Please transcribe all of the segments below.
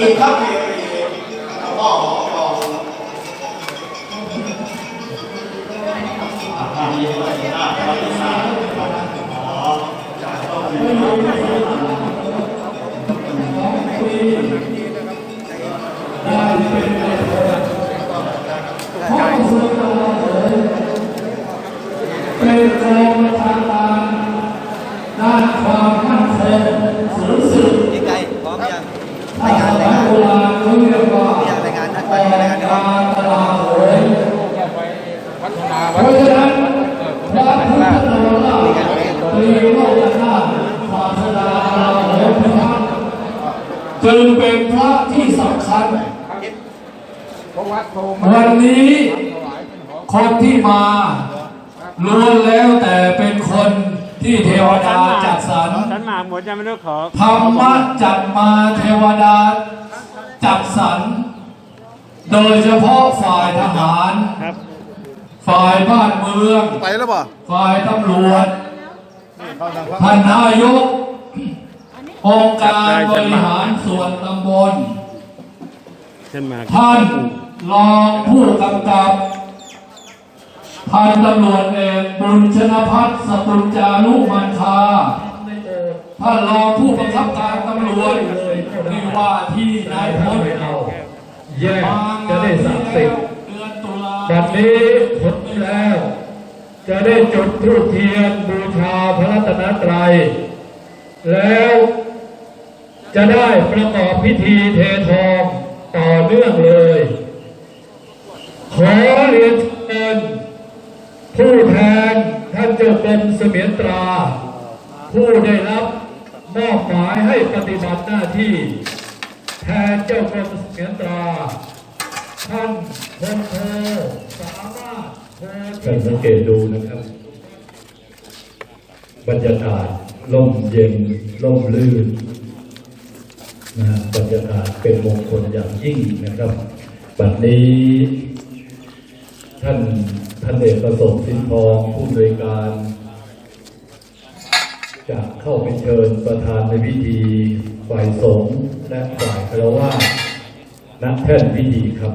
จะ จึงเป็นพระที่สำคัญเพราะวัดโทรมาวันนี้ถวายเป็นของคนที่มาล้วนแล้วแต่เป็นคนที่เทวดาจัดสรรฉันมาหมดยังไม่รู้ขอธรรมะจัดมาเทวดาจัดสรรโดยเฉพาะฝ่ายทหารครับฝ่ายบ้านเมืองไปแล้วป่ะฝ่ายตำรวจท่านนายก องค์การบริหารส่วนตำบลฉันมาท่านรองผู้กำกับพันตำรวจเอกบุญชนพัฒน์สกุลจารุมันคาท่านรองผู้บังคับการตำรวจนี่ว่าที่นายพลแยกจะได้สักดิ์สิทธิ์เดือนตุลาบัดนี้ผลแล้ว จะได้จุดธูปเทียนบูชาพระรัตนตรัยแล้ว จะได้ประกอบพิธีเททองต่อเนื่องเลย ขอเรียนเชิญผู้แทนท่านเจ้ากรมเสมียนตรา ผู้ได้รับมอบหมายให้ปฏิบัติหน้าที่ แทนเจ้ากรมเสมียนตรา ท่านพลโทสามารถโพธิสังเกตดูนะครับ บรรยากาศร่มเย็นร่มลื่น นะฮะบรรยากาศเป็นมงคลอย่างยิ่งนะครับ บัดนี้ ท่านท่านเอกประสงค์สินทองผู้อำนวยการจะเข้าไปเชิญประธานในพิธีฝ่ายสงฆ์และฝ่ายคารวะณแท่นพิธีครับ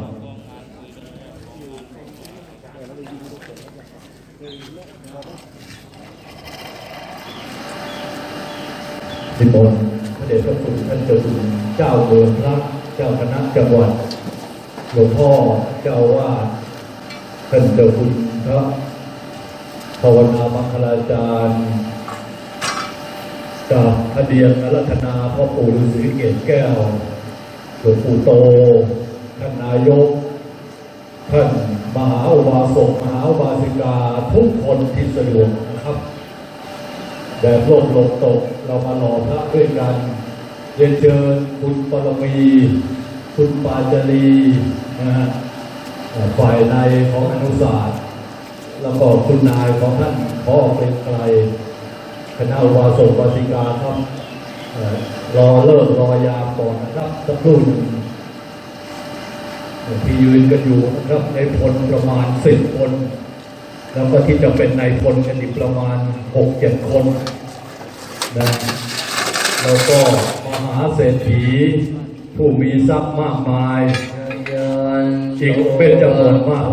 นิมนพร ดชพระคุณท่านเจ้าคุณเจ้าเมืองพระเจ้าคณะจังหวัดหลวงพ่อเจ้าอาวาดท่านเจ้าคุณพระภาวนามังคลาจารย์กับพระเดียงอรัตนาพ่อปู่ฤาษีเกศแก้วหลวงปู่โต ท่านนายก ท่านมหาอุบาสกมหาอุบาสิกา ทุกคนที่สะดวกนะครับแบบโลกลมตก เรามาหล่อพระด้วยกันเรียนเชิญคุณปรมี คุณปาจลีนะฮะฝ่ายในของอนุสาสแล้วก็คุณนายของท่านพ่อเป็นใครคณะวาสวาสิกาครับรอเลิกรอยามก่อนนะครับสักครู่หนึ่งที่ยืนกันอยู่นะครับในพลประมาณสิบคน แล้วก็ที่จะเป็นในพลกันอีกประมาณหกเจ็ดคน นะแล้วก็มหาเศรษฐี ผู้มีทรัพย์มากมายอีงเป็นจำนวนมาก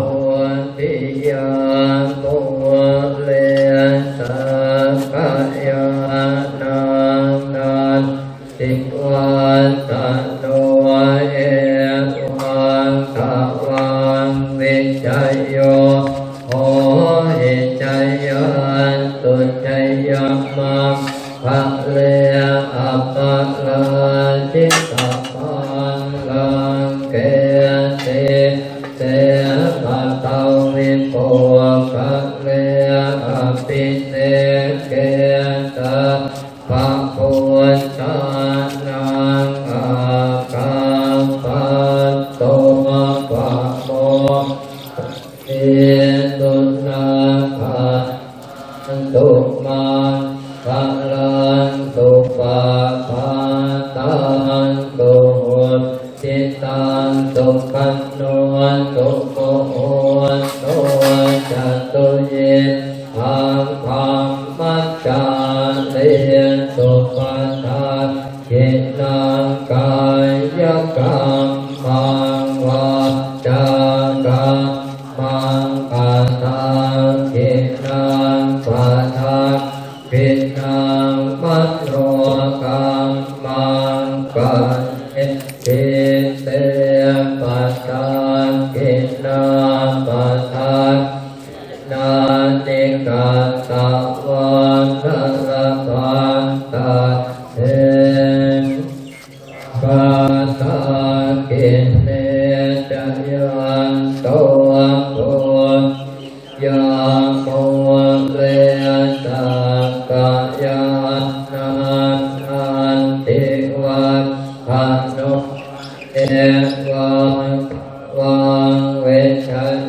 天光光为晨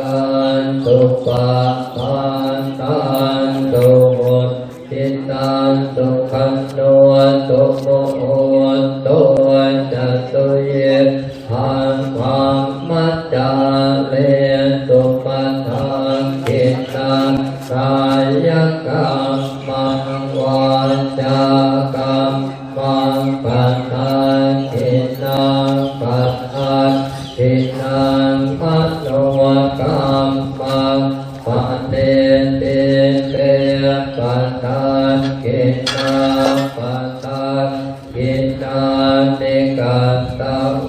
กันตุปะทานตันตุหติตันตุ นาเนกัตตา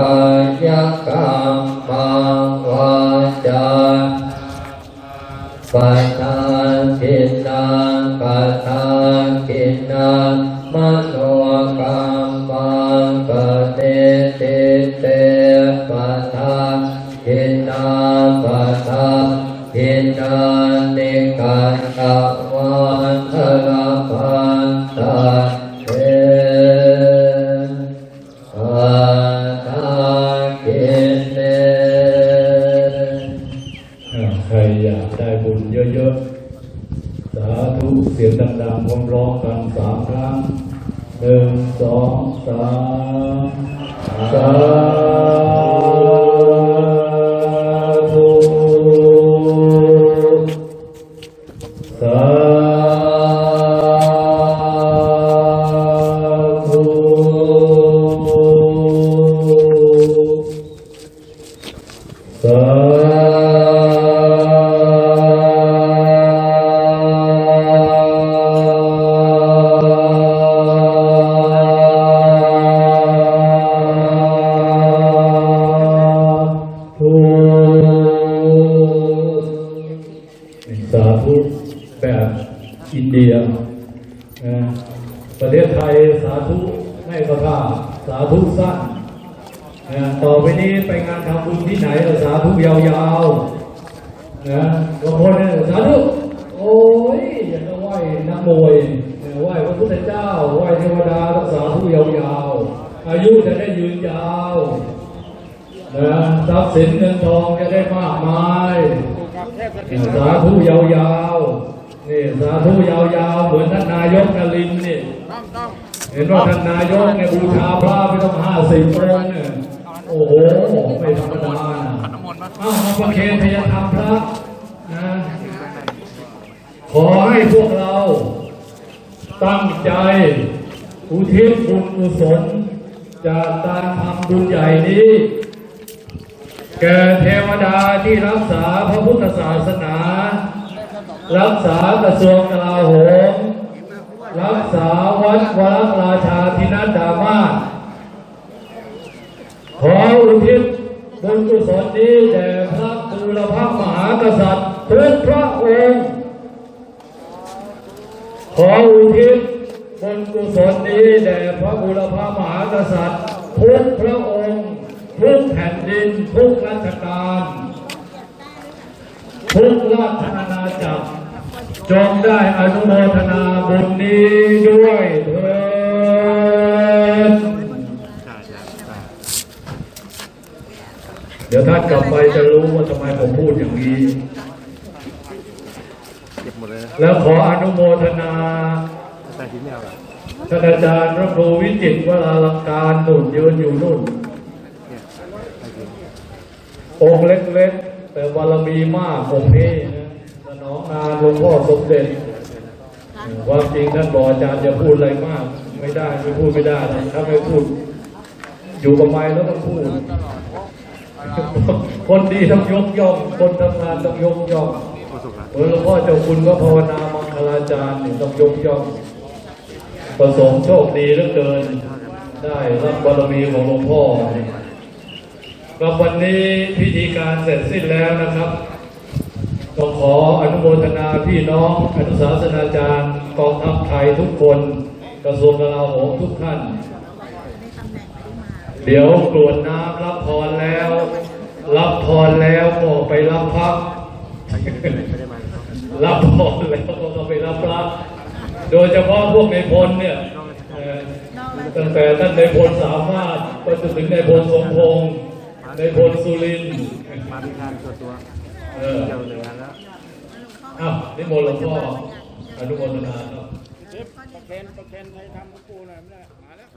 ายกรรมวาจาปัจจาคินาปัจจาคินามโนกรรมังกเตเตเตปัจจาคินาปัจจาคินนิการ กันดังผมร้องกันสามครั้งหนึ่งสองสามสาม ดียนะประเทศไทยสาธุให้ก็ท่าสาธุสั้นนะต่อไปนี้ไปงานทำบุญที่ไหนเราสาธุยาวๆนะบางคนเนี่ยสาธุโอ้ยอยากจะไหว้นักมวยเนี่ยไหว้พระพุทธเจ้าไหว้เทวดาต้องสาธุยาวๆอายุจะได้ยืนยาวนะทรัพย์สินเงินทองจะได้มากมายสาธุยาวๆ นี่สาธุยาวๆเหมือนท่านนายกนรินทร์นี่ต้องต้องเห็นว่าท่านนายกเนี่ยบูชาพระไปต้องห้าสิบองค์เนี่ยโอ้โหไม่ธรรมดานะอ้าวมาประเคนทยธรรมพระนะขอให้พวกเรา ตั้งใจ อุทิศบุญกุศลจากการทำบุญใหญ่นี้แก่เทวดาที่รักษาพระพุทธศาสนา รักษากระทรวงกลาโหม รักษาวัดวรราชาธินัดดามาขออุทิศบุญกุศลนี้แด่พระบูรพมหากษัตริย์ทุกพระองค์ขออุทิศบุญกุศลนี้แด่พระบูรพมหากษัตริย์ทุกพระองค์ทุกแผ่นดินทุกราชการ ทุกราชอาณาจักรจงได้อนุโมทนาบุญนี้ด้วยเถิดเดี๋ยวท่านกลับไปจะรู้ว่าทำไมผมพูดอย่างนี้ แล้วขออนุโมทนาท่านอาจารย์พระครูวิจิตวราลังการนุนยืนอยู่นู่นองค์เล็กๆ แต่บารมีมากองค์นี้นะสนองงานหลวงพ่อสมเด็จความจริงท่านบอกอาจารย์อย่าพูดอะไรมาก ไม่ได้ไม่พูดไม่ได้ถ้าไม่พูด อยู่กับไม้แล้วต้องพูดคนดีต้องยกย่องคนทำงานต้องยกย่องหลวงพ่อเจ้าคุณก็ภาวนามังคลาจารย์ต้องยกย่องประสงค์โชคดีเหลือเกิน ได้รับบารมีของหลวงพ่อ กับวันนี้พิธีการเสร็จสิ้นแล้วนะครับก็ขออนุโมทนาพี่น้องอนุสาสนาจารย์กองทัพไทยทุกคน กระทรวงกลาโหมทุกท่าน เดี๋ยวกรวดน้ำรับพรแล้ว รับพรแล้วก็ไปรับพระรับพรแล้วก็ต้องไปรับพระโดยเฉพาะพวกในพลเนี่ยเอ่อตั้งแต่ท่านในพลสามารถไปจนถึงในพลสมพงษ์ ในพลสุรินทร์มาเป็นการส่วนตัวเออเกี่ยวหนึ่งอันแล้วอ้าวนิมนต์หลวงพ่ออนุโมทนาครับประเคนประเคนไทยทำกูหน่อยไม่ได้มาแล้ว